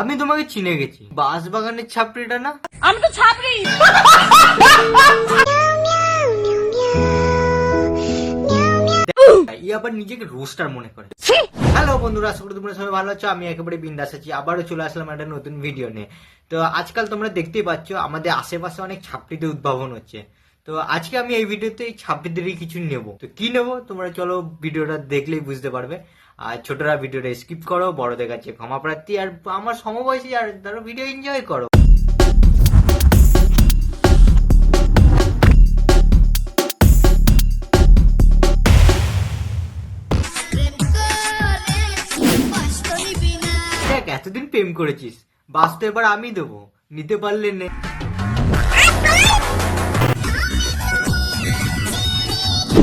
আমি তোমাকে চিনে গেছি। বাঁশ বাগানের ছাপড়িটা না? আমি তো ছাপড়ি। ই আবার নিজেকে রোস্টার মনে করে। হ্যালো বন্ধুরা আশা করি তোমরা সবাই ভালো আছো। আমি একেবারে বিন্দাস আছি। আবারও চলে আসলাম একটা নতুন ভিডিও নিয়ে। তো আজকাল তোমরা দেখতেই পাচ্ছ আমাদের আশেপাশে অনেক ছাপড়িদের উদ্ভাবন হচ্ছে। তো আজকে আমি এই ভিডিওতে এই ছাপড়িদেরই কিছু নেব। তো কি নেব? তোমরা চলো ভিডিওটা দেখলেই বুঝতে পারবে। আর ছোটরা ভিডিওটা স্কিপ করো, বড়দের কাছে ক্ষমা প্রার্থী, আর আমার সমবয়সী আর ধরো ভিডিও এনজয় করো। দেখ, এতদিন প্রেম করেছিস। বাস তো এবার আমি দেবো। নিতে পারলে নে।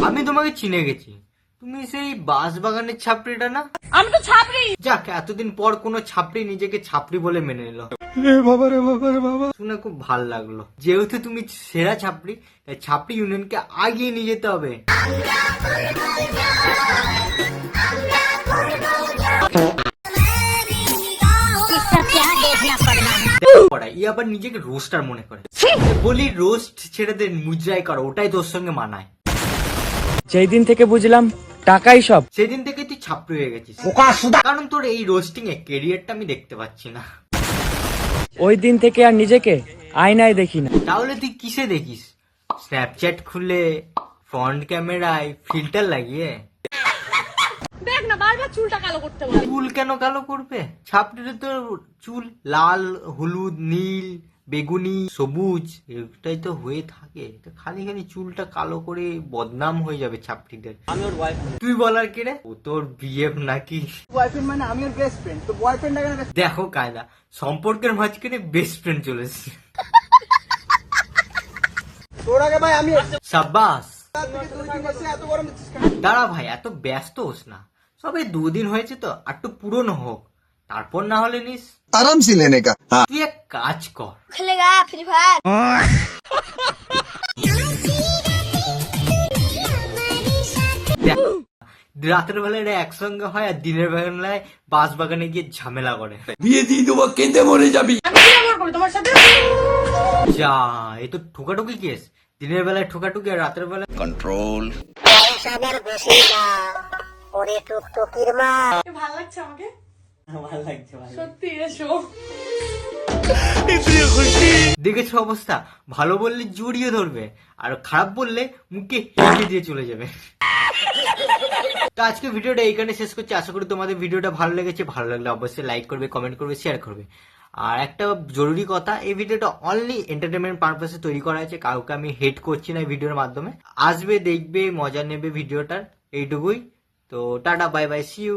আমি তোমাকে চিনে গেছি। তুমি সেই বাস বাগানের ছাপড়িটা না? আমি তো ছাপড়ি। যাক এতদিন পর কোন ছাপড়ি নিজেকে ছাপড়ি বলে মেনে নিল। রে বাবা রে বাবা রে বাবা। শুনে খুব ভালো লাগল। যেহেতু তুমি সেরা ছাপড়ি তাই ছাপড়ি ইউনিয়নকে আগিয়ে নিয়ে যেতে হবে। ই আবার নিজেকে রোস্টার মনে করে। বলি রোস্ট ছেড়ে দে মুজরাই করো ওটাই তোর সঙ্গে মানায়। যেই দিন থেকে বুঝলাম টাকাই সব। সেদিন থেকে তুই ছাপড়ে হয়ে গেছিস। কারণ তোর এই রোস্টিং এ কেরিয়ারটা আমি দেখতে পাচ্ছি না। ওই দিন থেকে আর নিজেকে আয়নায় দেখি না। তাহলে তুই কিসে দেখিস? স্ন্যাপচ্যাট খুলে ফ্রন্ট ক্যামেরায় ফিল্টার লাগিয়ে? না বারবার চুলটা কালো করতে বলে। চুল কেন কালো করবে? ছাপড়িতে তো চুল লাল হলুদ নীল বেগুনি সবুজ এটাই তো হয়ে থাকে। খালি খালি চুলটা কালো করে বদনাম হয়ে যাবে ছাপড়িদের। আমি ওর ওয়াইফ তুই বলার কে রে? ও তোর বিএফ নাকি? বয়ফ্রেন্ড মানে আমি ওর বেস্ট ফ্রেন্ড তো বয়ফ্রেন্ড দেখো কায়দা সম্পর্কের মাঝখানে বেস্ট ফ্রেন্ড চলে এসেছে। তোর আগে ভাই আমি সাব্বাস। দাঁড়া ভাই এত ব্যস্ত হোস না। সবে দুদিন হয়েছে তো আর একটু পুরনো হোক। তারপর না হলে নিস। আরাম সে লেনে কা হ্যাঁ। তুই এক কাজ কর। খেলেগা ফ্রি ফায়ার। রাতের বেলা এটা একসঙ্গে হয় আর দিনের বেলায় বাস বাগানে গিয়ে ঝামেলা করে। বিয়ে দিয়ে দেবো কেঁদে মরে যাবি। যা এ তো ঠোকাঠুকি কেস দিনের বেলায় ঠোকাঠুকি আর রাতের বেলায় কন্ট্রোল বসে যা ওরে মা। ভালো লাগছে আমাকে? হ্যাঁ, দেখেছ অবস্থা? ভালো বললে জড়িয়ে ধরবে আর খারাপ বললে মুখে হেঁটে দিয়ে চলে যাবে। তো আজকে ভিডিওটা এইখানে শেষ করছি। আশা করি তোমাদের ভিডিওটা ভালো লেগেছে। ভালো লাগলে অবশ্যই লাইক করবে কমেন্ট করবে শেয়ার করবে। আর একটা জরুরি কথা এই ভিডিওটা অনলি এন্টারটেনমেন্ট পারপাসে তৈরি করা হয়েছে। কাউকে আমি হেড করছি না ভিডিওর মাধ্যমে। আসবে দেখবে মজা নেবে ভিডিওটার। এইটুকুই। तो tata bye bye see you